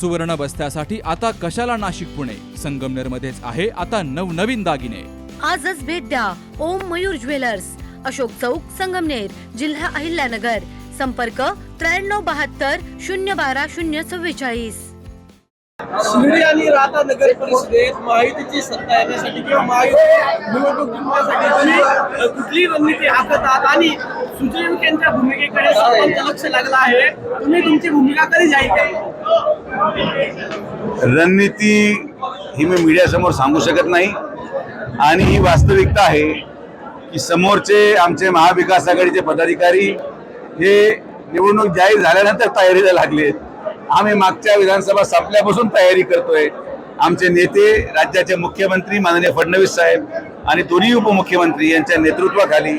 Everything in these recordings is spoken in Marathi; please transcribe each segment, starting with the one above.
सुवर्ण बस्त्यासाठी आता कशाला नाशिक पुणे? संगमनेर मध्येच आहे आता नवनवीन दागिने. आजच भेट द्या ओम मयूर ज्वेलर्स. अशोक चौक संगमनेर जिल्हा अहिल्यानगर. संपर्क त्र्याण्णव बहात्तर शून्य बारा शून्य चव्वेचाळीस. शिर्डी आणि राहता नगर परिषदेत महायुतीची सत्ता येण्यासाठी किंवा महायुती निवडणूक जिंकण्यासाठी कुठली रणनीती आखत आहात आणि सुजय विखेंच्या भूमिकेकडे सर्वांचं लक्ष लागलं आहे. तुम्ही तुमची भूमिका कधी जाहीर करता रणनीती ही मी मीडियासमोर सांगू शकत नाही. आणि ही वास्तविकता आहे की समोरचे आमचे महाविकास आघाडीचे पदाधिकारी हे निवडणूक जाहीर झाल्यानंतर तयारीला लागलेत आम्ही मागच्या विधानसभा संपल्यापासून तयारी करतोय. आमचे नेते राज्याचे मुख्यमंत्री माननीय फडणवीस साहेब आणि दोन्ही उपमुख्यमंत्री यांच्या नेतृत्वाखाली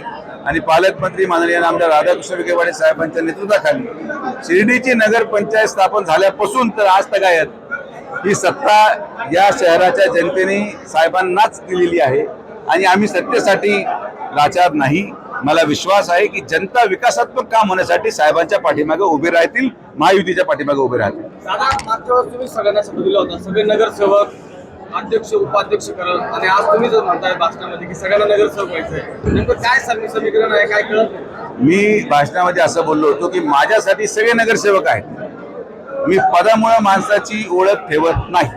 आणि पालकमंत्री माननीय आमदार राधाकृष्ण विखे पाटील साहेबांच्या नेतृत्वाखाली शिर्डीची नगरपंचायत स्थापन झाल्यापासून तर आज तगायत ही सत्ता या शहराच्या जनतेने साहेबांनाच दिलेली आहे. आणि आम्ही सत्तेसाठी लाचार नाही. मला विश्वास आहे की जनता विकासात्मक काम होण्यासाठी साहेबांच्या पाठीमागे उभे राहतील महायुतीच्या पाठीमागे उभे राहतील. सगळ्यांना शब्द दिला होता. सगळे नगरसेवक अध्यक्ष उपाध्यक्ष करत आणि आज तुम्ही जर म्हणताय भाषणामध्ये की सगळ्यांना नगरसेवक व्हायचंय नेमकं काय समी समीकरण आहे काय कळत नाही. मी भाषणामध्ये असं बोललो होतो की माझ्यासाठी सगळे नगरसेवक आहेत. मी पदामुळे माणसाची ओळख ठेवत नाही.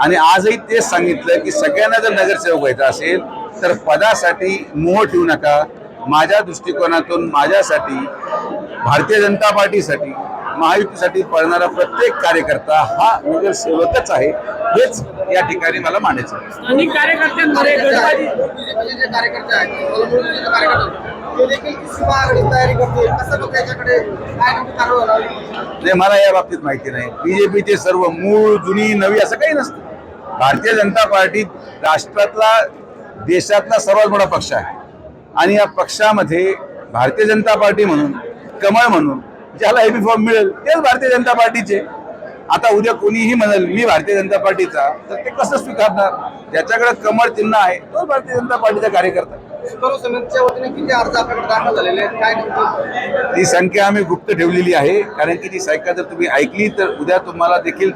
आणि आजही तेच सांगितलं की सगळ्यांना जर नगरसेवक व्हायचं असेल तर पदासाठी मोह ठेवू नका. माझ्या दृष्टिकोनातून माझ्यासाठी भारतीय जनता पार्टीसाठी महायुतीसाठी पळणारा प्रत्येक कार्यकर्ता हा नगरसेवकच आहे. हेच या ठिकाणी मला मांडायचं आहे. स्थानिक कार्यकर्त्यांमध्ये गटबाजी बीजेपीचे जे कार्यकर्ते आहेत मूळचे जे कार्यकर्ते? आहेत, ते देखील किती आघाडी तयारी करते कसं मग त्याच्याकडे काय नेमकी कारवाई होणार? नाही मला या बाबतीत माहिती नाही. बीजेपीचे सर्व मूळ जुनी नवी असं काही नसतं. भारतीय जनता पार्टी राष्ट्रातला देशातला सर्वात मोठा पक्ष आहे. आणि या पक्षामध्ये भारतीय जनता पार्टी म्हणून कमळ म्हणून ज्याला एबी फॉर्म मिळेल तेच भारतीय जनता पार्टीचे. आता उद्या कोणीही म्हणाल मी भारतीय जनता पार्टीचा. तर ते कसं स्वीकारणार? ज्याच्याकडे कमळ चिन्ह आहे तो भारतीय जनता पार्टीचा कार्यकर्ता. सर्व समितीच्या वतीने किती अर्ज आपल्याकडे दाखल झालेले आहेत? काय नेमकं? ती संख्या आम्ही गुप्त ठेवलेली आहे कारण की ती संख्या जर तुम्ही ऐकली तर उद्या तुम्हाला देखील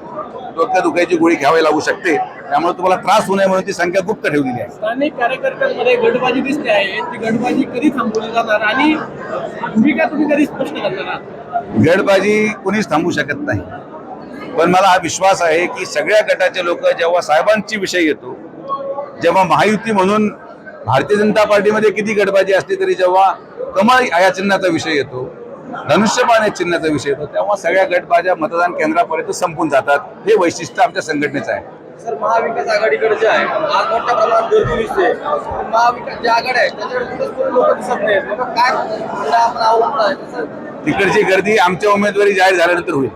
डोक्या दुखायची गोळी घ्यावी लागू शकते. त्यामुळे तुम्हाला त्रास होऊ नये म्हणून ती संख्या गुप्त ठेवलेली आहे. स्थानिक कार्यकर्त्यांमध्ये गटबाजी दिसते आहे. ती गटबाजी कधी थांबवली जाणार आणि भूमिका तुम्ही कधी स्पष्ट करणार? गडबाजी कोणीच थांबू शकत नाही. पण मला हा विश्वास आहे की सगळ्या गटाचे लोक जेव्हा साहेबांची विषय येतो जेव्हा महायुती म्हणून भारतीय जनता पार्टीमध्ये किती गटबाजी असली तरी जेव्हा कमळ या चिन्हाचा विषय येतो धनुष्यबाण या चिन्हाचा विषय येतो तेव्हा सगळ्या गटबाज्या मतदान केंद्रापर्यंत संपून जातात. हे वैशिष्ट्य आमच्या संघटनेचं आहे. सर महाविकास आघाडीकडे जे आहे आज मोठ्या प्रमाणात गर्दी दिसते. महाविकास जे आघाडी आहे त्याच्याकडे लोक दिसत नाहीत. काय आपण अवलंबला आहे? तिकडची गर्दी आमच्या उमेदवारी जाहीर झाल्यानंतर होईल.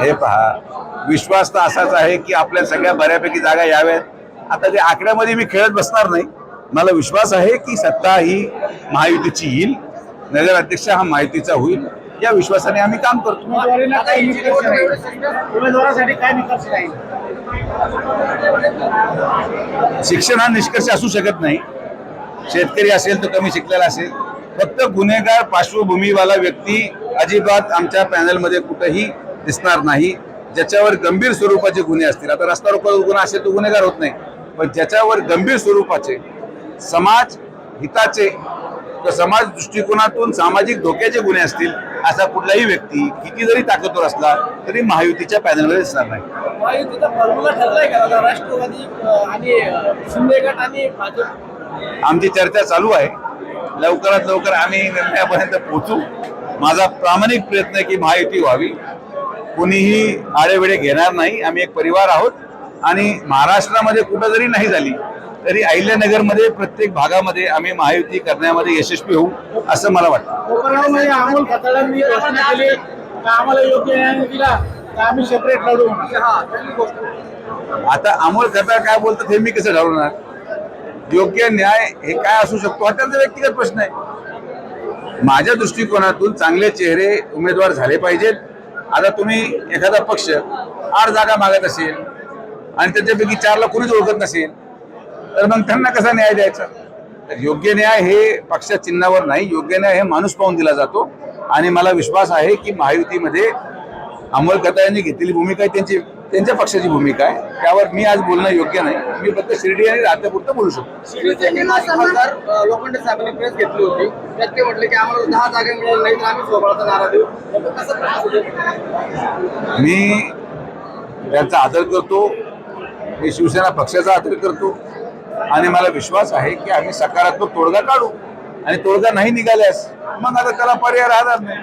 हे पहा विश्वास तर असाच आहे की आपल्या सगळ्या बऱ्यापैकी जागा याव्यात. आता ते आकड्यामध्ये मी खेळत बसणार नाही मला विश्वास आहे की सत्ता ही महायुतीची येईल नगर अध्यक्ष हा महायुतीचा होईल या विश्वासाने आम्ही काम करतो. शिक्षण हा निष्कर्ष असू शकत नाही. शेतकरी असेल तर कमी शिकलेला असेल. फक्त गुन्हेगार पार्श्वभूमीवाला व्यक्ती अजिबात आमच्या पॅनलमध्ये कुठंही दिसणार नाही. ज्याच्यावर गंभीर स्वरूपाचे गुन्हे असतील. आता रस्ता रोको गुन्हा असेल तो गुन्हेगार होत नाही. पण ज्याच्यावर गंभीर स्वरूपाचे समाज हिताचे समाज दृष्टिकोनातून सामाजिक धोक्याचे गुन्हे असतील असा कुठलाही व्यक्ती किती जरी ताकदवर असला तरी महायुतीच्या पॅनलमध्ये दिसणार नाही. महायुतीचा फॉर्म्युला ठरलाय का? आता राष्ट्रवादी अं, आणि अं, शिंदे गट आणि भाजप. आमची चर्चा चालू आहे. लवकरात लवकर आम्ही निर्णयापर्यंत पोहोचू. माझा प्रामाणिक प्रयत्न आहे की महायुती व्हावी. कुणीही आडेवेडे घेणार नाही. आम्ही एक परिवार आहोत. आणि महाराष्ट्रामध्ये कुठं जरी नाही झाली तरी अहिल्यानगरमध्ये प्रत्येक भागामध्ये आम्ही महायुती करण्यामध्ये यशस्वी होऊ असं मला वाटतं. आता अमोल खताळ काय बोलतात हे मी कसं ठरवणार? योग्य न्याय हे काय असू शकतो हा त्यांचा व्यक्तिगत प्रश्न आहे. माझ्या दृष्टिकोनातून चांगले चेहरे उमेदवार झाले पाहिजेत. आता तुम्ही एखादा पक्ष आठ जागा मागत असेल आणि त्याच्यापैकी चारला कोणीच ओळखत नसेल तर मग त्यांना कसा न्याय द्यायचा? तर योग्य न्याय हे पक्षा चिन्हावर नाही. योग्य न्याय हे माणूस पाहून दिला जातो. आणि मला विश्वास आहे की महायुतीमध्ये अमोल यांनी घेतलेली भूमिका त्यांची त्यांच्या पक्षाची भूमिका आहे. त्यावर मी आज बोलणं योग्य नाही. मी फक्त शिर्डी आणि राहत्यापुरतं बोलू शकतो. शिर्डीचे माजी खासदार अ, लोखंडे साहेबांनी प्रेस घेतली होती. त्यात ते म्हटले की आम्हाला दहा जागा मिळाल्या नाही तर आम्ही सोबळाचा नारा देऊ. तर कसं प्रश्न मी त्यांचा आदर करतो. मी शिवसेना पक्षाचा आदर करतो. आणि मला विश्वास आहे की आम्ही सकारात्मक तोडगा काढू. आणि तोडगा नाही निघाल्यास मग आता त्याला पर्याय राहणार नाही.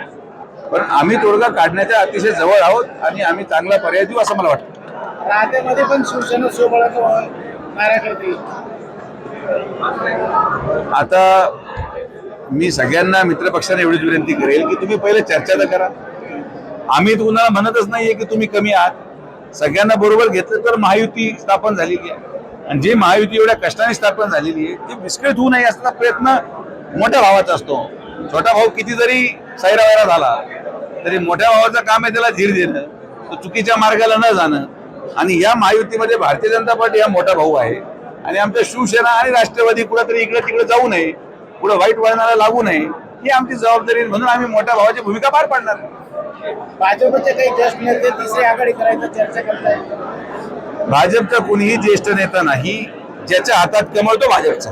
पण आम्ही तोडगा काढण्याच्या अतिशय जवळ आहोत आणि आम्ही चांगला पर्याय देऊ असं मला वाटतं. राहत्यामध्ये पण शिवसेना सोबळाचा आता मी सगळ्यांना मित्रपक्षांना एवढीच विनंती करेल की तुम्ही पहिले चर्चा तर करा. आम्ही तुम्हाला म्हणतच नाहीये की तुम्ही कमी आहात. सगळ्यांना बरोबर घेतलं तर महायुती स्थापन झालेली आहे. आणि जी महायुती एवढ्या कष्टाने स्थापन झालेली आहे ती विस्कळीत होऊ नये असा प्रयत्न मोठ्या भावाचा असतो. छोटा भाऊ किती जरी सैरावैरा झाला. तरी मोठ्या भावाचं काम आहे त्याला धीर देणं. तो चुकीच्या मार्गाला न जाणं. आणि या महायुतीमध्ये भारतीय जनता पार्टी हा मोठा भाऊ आहे. आणि आमच्या शिवसेना आणि राष्ट्रवादी कुठेतरी इकडे तिकडे जाऊ नये पुढे वाईट वळणाला लागू नये ही आमची जबाबदारी. म्हणून आम्ही मोठ्या भावाची भूमिका पार पाडणार भाजपचे काही ज्येष्ठ नेते तिसरी आघाडी करायचं चर्चा करताय? भाजपचा कोणीही ज्येष्ठ नेता नाही ज्याच्या हातात कमळ तो भाजपचा.